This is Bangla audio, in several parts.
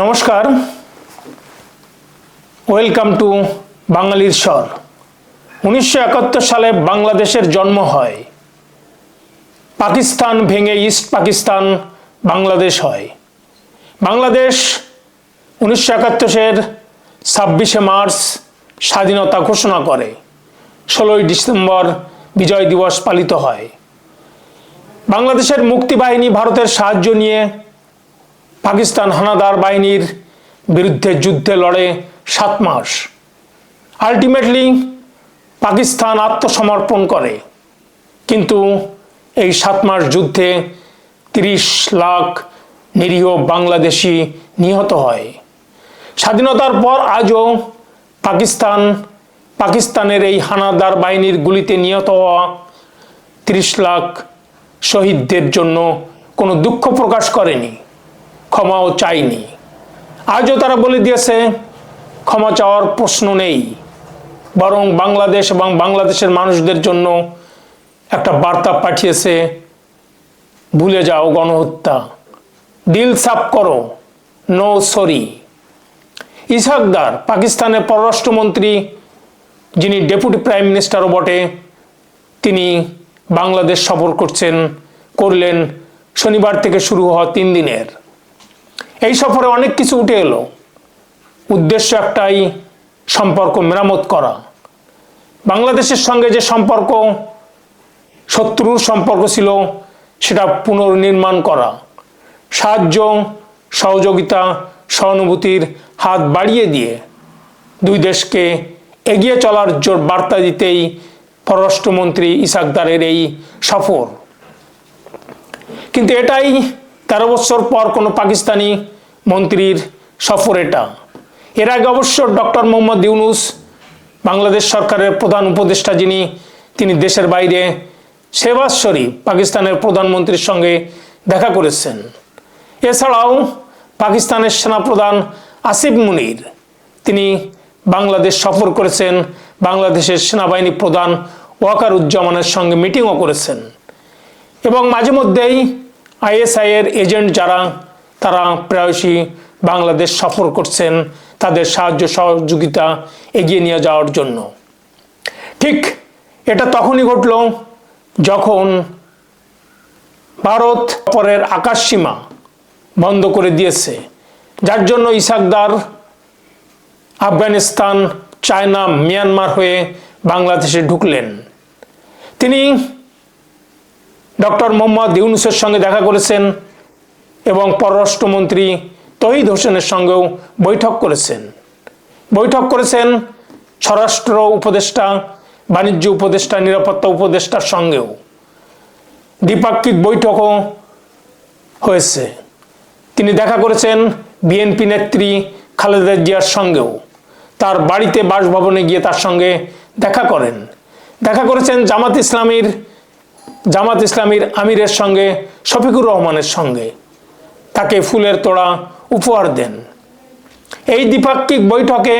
নমস্কার। ওয়েলকাম টু বাঙালির স্বর। উনিশশো একাত্তর সালে বাংলাদেশের জন্ম হয়। পাকিস্তান ভেঙে ইস্ট পাকিস্তান বাংলাদেশ হয়। বাংলাদেশ উনিশশো একাত্তরের ছাব্বিশে মার্চ স্বাধীনতা ঘোষণা করে। ষোলোই ডিসেম্বর বিজয় দিবস পালিত হয়। বাংলাদেশের মুক্তিবাহিনী ভারতের সাহায্য নিয়ে পাকিস্তান হানাদার বাহিনীর বিরুদ্ধে যুদ্ধে লড়ে সাত মাস। আলটিমেটলি পাকিস্তান আত্মসমর্পণ করে। কিন্তু এই সাত মাস যুদ্ধে তিরিশ লাখ নিরীহ বাংলাদেশি নিহত হয়। স্বাধীনতার পর আজও পাকিস্তান, পাকিস্তানের এই হানাদার বাহিনীর গুলিতে নিহত হওয়া তিরিশ লাখ শহীদদের জন্য কোনো দুঃখ প্রকাশ করেনি। ক্ষমাও চায়নি আজও তারা বলে দিয়েছে, ক্ষমা চাওয়ার প্রশ্ন নেই। বরং বাংলাদেশ এবং বাংলাদেশের মানুষদের জন্য একটা বার্তা পাঠিয়েছে, ভুলে যাও গণহত্যা। দিল সাফ করো, নো সরি। ইসাকদার পাকিস্তানের পররাষ্ট্রমন্ত্রী, যিনি ডেপুটি প্রাইম মিনিস্টারও বটে, তিনি বাংলাদেশ সফর করছেন, করলেন শনিবার থেকে শুরু হওয়া তিন দিনের। এই সফরে অনেক কিছু উঠে এলো। উদ্দেশ্য একটাই, সম্পর্ক মেরামত করা। বাংলাদেশের সঙ্গে যে সম্পর্ক, শত্রুর সম্পর্ক ছিল, সেটা পুনর্নির্মাণ করা। সাহায্য, সহযোগিতা, সহানুভূতির হাত বাড়িয়ে দিয়ে দুই দেশকে এগিয়ে চলার জোর বার্তা দিতেই পররাষ্ট্রমন্ত্রী ইসাকদারের এই সফর। কিন্তু এটাই তেরো বছর পর কোনো পাকিস্তানি মন্ত্রীর সফর এটা। এর আগে অবশ্য ডক্টর মোহাম্মদ ইউনুস, বাংলাদেশ সরকারের প্রধান উপদেষ্টা যিনি, তিনি দেশের বাইরে শেবাজ শরীফ, পাকিস্তানের প্রধানমন্ত্রীর সঙ্গে দেখা করেছেন। এছাড়াও পাকিস্তানের সেনাপ্রধান আসিফ মুনির, তিনি বাংলাদেশ সফর করেছেন, বাংলাদেশের সেনাবাহিনী প্রধান ওয়াকারুজ্জামানের সঙ্গে মিটিংও করেছেন। এবং মাঝে মধ্যেই আইএসআই এর এজেন্ট যারা, তারা প্রায়শই বাংলাদেশ সফর করছেন তাদের সাহায্য সহযোগিতা এগিয়ে নিয়ে যাওয়ার জন্য। ঠিক এটা তখনই ঘটল যখন ভারত পরের আকাশ সীমা বন্ধ করে দিয়েছে। যার জন্য ইসাকদার আফগানিস্তান, চায়না, মিয়ানমার হয়ে বাংলাদেশে ঢুকলেন। তিনি ডক্টর মোহাম্মদ ইউনুসের সঙ্গে দেখা করেছেন এবং পররাষ্ট্রমন্ত্রী তহিদ হোসেনের সঙ্গেও বৈঠক করেছেন। বৈঠক করেছেন স্বরাষ্ট্র উপদেষ্টা, বাণিজ্য উপদেষ্টা, নিরাপত্তা উপদেষ্টার সঙ্গেও। দ্বিপাক্ষিক বৈঠকও হয়েছে। তিনি দেখা করেছেন বিএনপি নেত্রী খালেদা জিয়ার সঙ্গেও। তার বাড়িতে বাসভবনে গিয়ে তার সঙ্গে দেখা করেন। দেখা করেছেন জামাত ইসলামীর জামাত ইসলামীর আমিরের সঙ্গে, শফিকুর রহমানের সঙ্গে। তাকে ফুলের তোড়া উপহার দেন। এই দ্বিপাক্ষিক বৈঠকে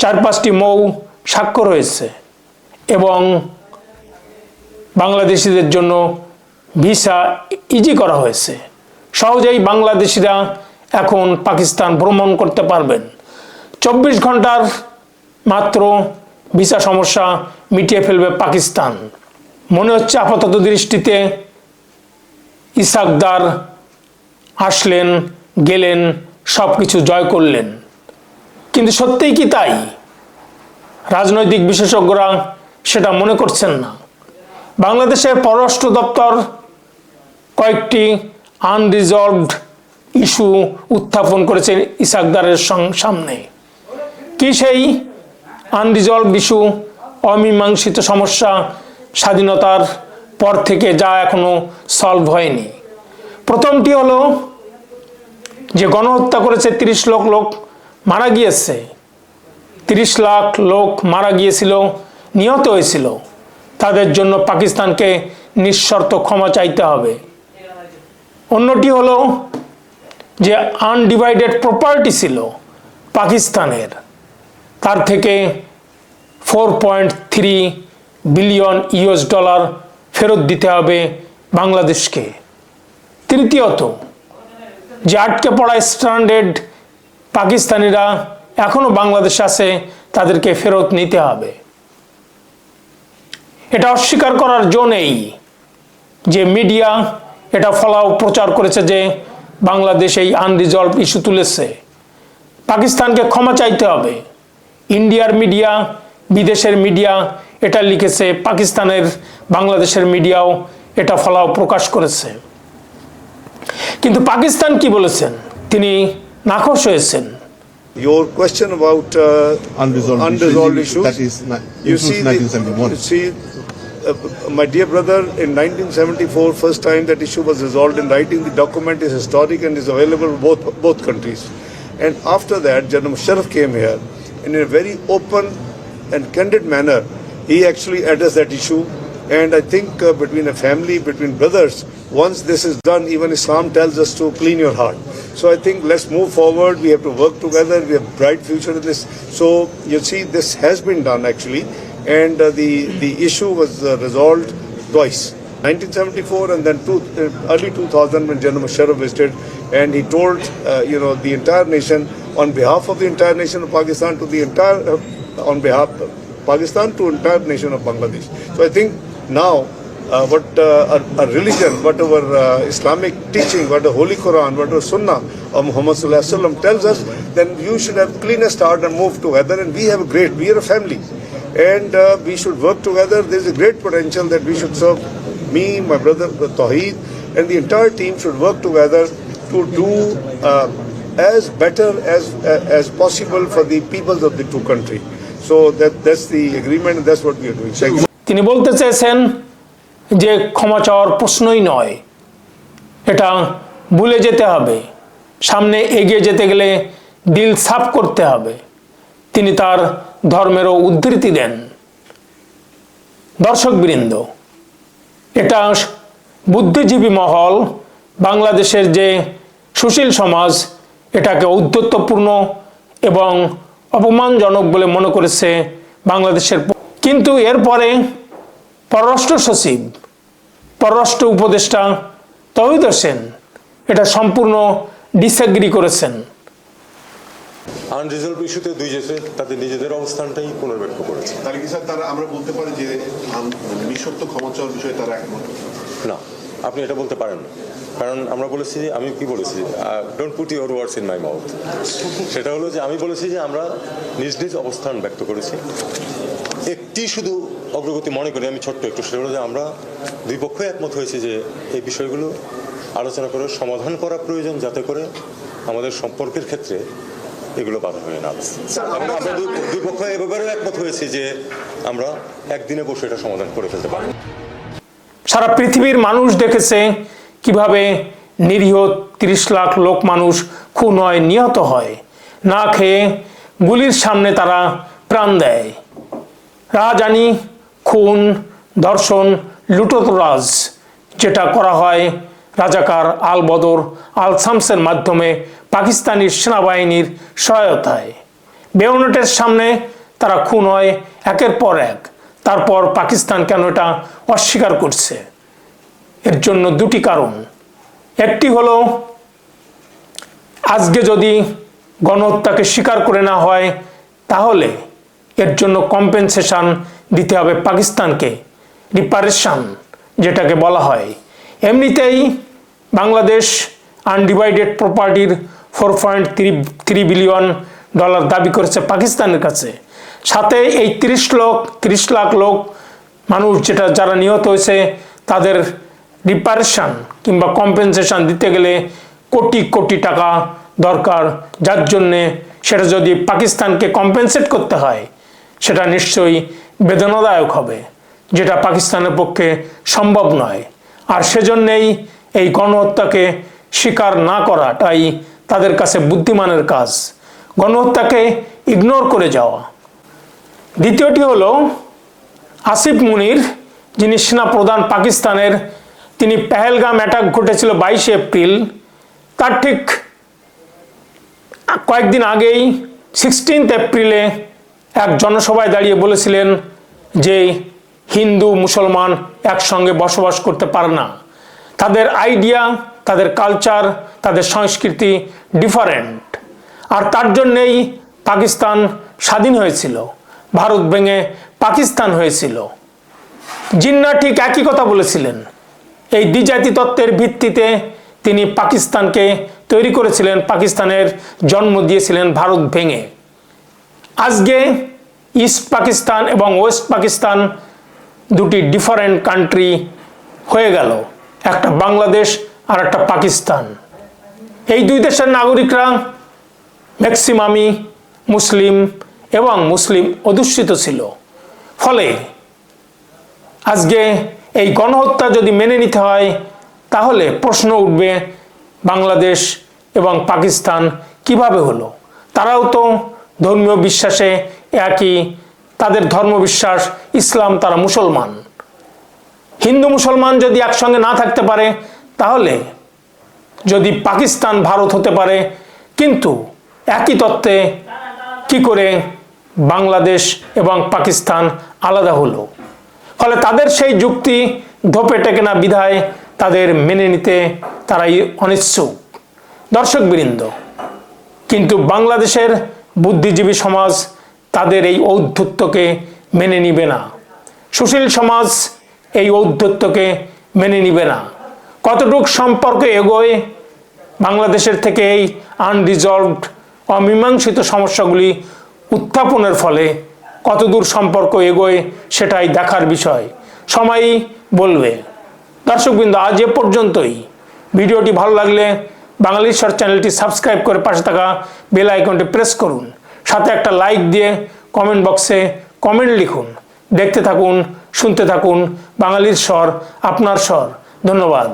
চার পাঁচটি মৌ স্বাক্ষর হয়েছে এবং বাংলাদেশিদের জন্য ভিসা ইজি করা হয়েছে। সহজেই বাংলাদেশিরা এখন পাকিস্তান ভ্রমণ করতে পারবেন। চব্বিশ ঘণ্টার মাত্র ভিসা সমস্যা মিটিয়ে ফেলবে পাকিস্তান। মনে হচ্ছে আপাতত দৃষ্টিতে ইসাকদার আসলেন, গেলেন সব কিছু জয় করলেন। কিন্তু সত্যিই কি তাই? রাজনৈতিক বিশেষজ্ঞরা সেটা মনে করছেন না। বাংলাদেশের পররাষ্ট্র দপ্তর কয়েকটি আনরিজলভড ইস্যু উত্থাপন করেছে ইসাকদারের সামনে। কি সেই আনরিজলভড ইস্যু অমীমাংসিত সমস্যা স্বাধীনতার পর থেকে যা এখনও সলভ হয়নি। প্রথমটি হলো যে গণহত্যা করেছে তিরিশ লোক লোক মারা গিয়েছে। তিরিশ লাখ লোক মারা গিয়েছিল, নিহত হয়েছিল। তাদের জন্য পাকিস্তানকে নিঃশর্ত ক্ষমা চাইতে হবে। অন্যটি হলো যে আনডিভাইডেড প্রপার্টি ছিল পাকিস্তানের। তার থেকে four point three billion US dollar ফেরত দিতে হবে বাংলাদেশকে। তৃতীয়ত, যে আটকে পড়া স্ট্যান্ডার্ড পাকিস্তানিরা এখনও বাংলাদেশে আছে, তাদেরকে ফেরত নিতে হবে। এটা অস্বীকার করার জো যে মিডিয়া এটা ফলাও প্রচার করেছে যে বাংলাদেশ এই আনরিজলভ ইস্যু তুলেছে। পাকিস্তানকে ক্ষমা চাইতে হবে। ইন্ডিয়ার মিডিয়া, বিদেশের মিডিয়া এটা লিখেছে পাকিস্তানের বাংলাদেশের মিডিয়াও এটা ফলাও প্রকাশ করেছে কিন্তু পাকিস্তান কি বলেছেন তিনি নাখোশ হয়েছেন Your question about uh, Unresolved unresolved issues, issues. that is you see, the- 1971. you see, uh, my dear brother, in 1974, first time that issue was resolved in writing, the document is historic and is available both both countries. And after that, General Musharraf came here, and in a very open and candid manner, he actually addressed that issue. And I think uh, between a family, between brothers, once this is done, even Islam tells us to clean your heart. So I think let's move forward. We have to work together. We have bright future in this. So you see, this has been done actually, and uh, the the issue was uh, resolved twice. 1974 and then two, uh, early 2000 when General Musharraf visited and he told uh, you know the entire nation on behalf of the entire nation of Pakistan to the entire uh, on behalf Pakistan to entire nation of Bangladesh. So I think now uh, what uh, our, our religion, what our uh, Islamic teaching, what the Holy Quran, what our Sunnah of Muhammad Sallallahu tells us, then you should have cleanest heart and move together. And we have a great, we are a family, and uh, we should work together. There is a great potential that we should serve. Me, my brother Tawheed, and the entire team should work together to do uh, as better as uh, as possible for the peoples of the two country. The agreement, and that's what we are doing. Thank you. তিনি বলতে চেয়েছেন যে ক্ষমা চাওয়ার প্রশ্নই নয় এটা ভুলে যেতে হবে সামনে এগিয়ে যেতে গেলে দিল সাফ করতে হবে তিনি তার ধর্মেরও উদ্ধৃতি দেন দর্শকবৃন্দ এটা বুদ্ধিজীবী মহল বাংলাদেশের যে সুশীল সমাজ এটাকে ঔদ্ধত্যপূর্ণ এবং অপমানজনক বলে মনে করেছে বাংলাদেশের কিন্তু এরপরে পররাষ্ট্র সচিব পররাষ্ট্র উপদেষ্টা তহিদ হোসেন এটা সম্পূর্ণ ডিসএগ্রি করেছেন। আনরিজলভ ইস্যুতে দুই দেশে তাদের নিজেদের অবস্থানটাই পুনর্ব্যক্ত করেছে। তাহলে কি স্যার তারা আমরা বলতে পারি যে আম- ক্ষমা চাওয়ার বিষয়ে তারা একমত? না। আপনি এটা বলতে পারেন। কারণ আমরা বলেছি যে আমি কি বলেছি? Don't put your words in my mouth সেটা হলো যে আমি বলেছি যে আমরা নিজ নিজ অবস্থান ব্যক্ত করেছি। একটি শুধু অগ্রগতি মনে করি আমি ছোট্ট একটু সেটা হলো যে আমরা দুই পক্ষই একমত হয়েছি যে এই বিষয়গুলো আলোচনা করে সমাধান করা প্রয়োজন যাতে করে আমাদের সম্পর্কের ক্ষেত্রে এগুলো বাধা হয়ে না আমরা দুই পক্ষ এ ব্যাপারেও একমত হয়েছি যে আমরা একদিনে বসে এটা সমাধান করে ফেলতে পারি। সারা পৃথিবীর মানুষ দেখেছে কীভাবে নিরীহ তিরিশ লাখ লোক মানুষ খুন হয় নিহত হয়। না খেয়ে গুলির সামনে তারা প্রাণ দেয়। রাজানি, খুন, ধর্ষণ, লুটোতরাজ যেটা করা হয় রাজাকার আল বদর আল শামসের মাধ্যমে পাকিস্তানি সেনাবাহিনীর সহায়তায়। বেউনেটের সামনে তারা খুন হয় একের পর এক। তারপর পাকিস্তান কেন এটা অস্বীকার করছে। এর জন্য দুটি কারণ। একটি হলো, আজকে যদি গণহত্যাকে স্বীকার করে না হয়, তাহলে এর জন্য কম্পেনসেশন দিতে হবে পাকিস্তানকে। রিপারেশন যেটাকে বলা হয়। এমনিতেই বাংলাদেশ আনডিভাইডেড প্রপার্টির four point three three billion dollar দাবি করেছে পাকিস্তানের কাছে। সাথে এই তিরিশ লোক তিরিশ লাখ লোক মানুষ যেটা যারা নিহত হয়েছে, তাদের রিপারেশন কিংবা কম্পেনসেশন দিতে গেলে কোটি কোটি টাকা দরকার। যার জন্যে সেটা যদি পাকিস্তানকে কম্পেনসেট করতে হয়, সেটা নিশ্চয়ই বেদনাদায়ক হবে, যেটা পাকিস্তানের পক্ষে সম্ভব নয়। আর সেজন্যেই এই গণহত্যাকে স্বীকার না করাটাই তাদের কাছে বুদ্ধিমানের কাজ। গণহত্যাকে ইগনোর করে যাওয়া। দ্বিতীয়টি হলো আসিফ মুনির, যিনি সেনা প্রধান পাকিস্তানের, তিনি পেহেলগাম অ্যাটাক ঘটেছিল বাইশে এপ্রিল। তার ঠিক কয়েকদিন আগেই সিক্সটিন্থ এপ্রিলে এক জনসভায় দাঁড়িয়ে বলেছিলেন যে হিন্দু, মুসলমান একসঙ্গে বসবাস করতে পারে না। তাদের আইডিয়া তাদের কালচার তাদের সংস্কৃতি ডিফারেন্ট আর তার জন্যেই পাকিস্তান স্বাধীন হয়েছিল। ভারত ভেঙে পাকিস্তান হয়েছিল। জিন্না ঠিক একই কথা বলেছিলেন। এই দ্বিজাতি তত্ত্বের ভিত্তিতে তিনি পাকিস্তানকে তৈরি করেছিলেন, পাকিস্তানের জন্ম দিয়েছিলেন ভারত ভেঙে আজকে ইস্ট পাকিস্তান এবং ওয়েস্ট পাকিস্তান দুটি ডিফারেন্ট কান্ট্রি হয়ে গেল, একটা বাংলাদেশ আর একটা পাকিস্তান। এই দুই দেশের নাগরিকরা ম্যাক্সিমামই মুসলিম এবং মুসলিম অধ্যুষিত ছিল। ফলে আজকে এই গণহত্যা যদি মেনে নিতে হয়, তাহলে প্রশ্ন উঠবে বাংলাদেশ এবং পাকিস্তান কীভাবে হলো? তারাও তো ধর্মীয় বিশ্বাসে একই, তাদের ধর্মবিশ্বাস, ইসলাম তারা মুসলমান। হিন্দু মুসলমান যদি একসঙ্গে না থাকতে পারে, তাহলে যদি পাকিস্তান, ভারত হতে পারে, কিন্তু একই তত্ত্বে কি করে বাংলাদেশ এবং পাকিস্তান আলাদা হলো। ফলে তাদের সেই যুক্তি ধোপে টেকে না বিধায় তাদের মেনে নিতে তারাই অনিচ্ছুক। দর্শকবৃন্দ কিন্তু বাংলাদেশের বুদ্ধিজীবী সমাজ তাদের এই ঔদ্ধত্যকে মেনে নিবে না। সুশীল সমাজ এই ঔদ্ধত্যকে মেনে নিবে না। কতটুক সম্পর্কে এগোয়, বাংলাদেশের থেকে এই আনরিজলভড অমীমাংসিত সমস্যাগুলি উত্থাপনের ফলে কতদূর সম্পর্ক এগোয় সেটাই দেখার বিষয়। সময়ই বলবে। দর্শকবৃন্দ, আজ এ পর্যন্তই। ভিডিওটি ভালো লাগলে বাঙালিশ্বর চ্যানেলটি সাবস্ক্রাইব করে পাশে থাকা বেল আইকনটি প্রেস করুন। সাথে একটা লাইক দিয়ে কমেন্ট বক্সে কমেন্ট লিখুন। দেখতে থাকুন, শুনতে থাকুন, বাঙালির স্বর, আপনার স্বর। ধন্যবাদ।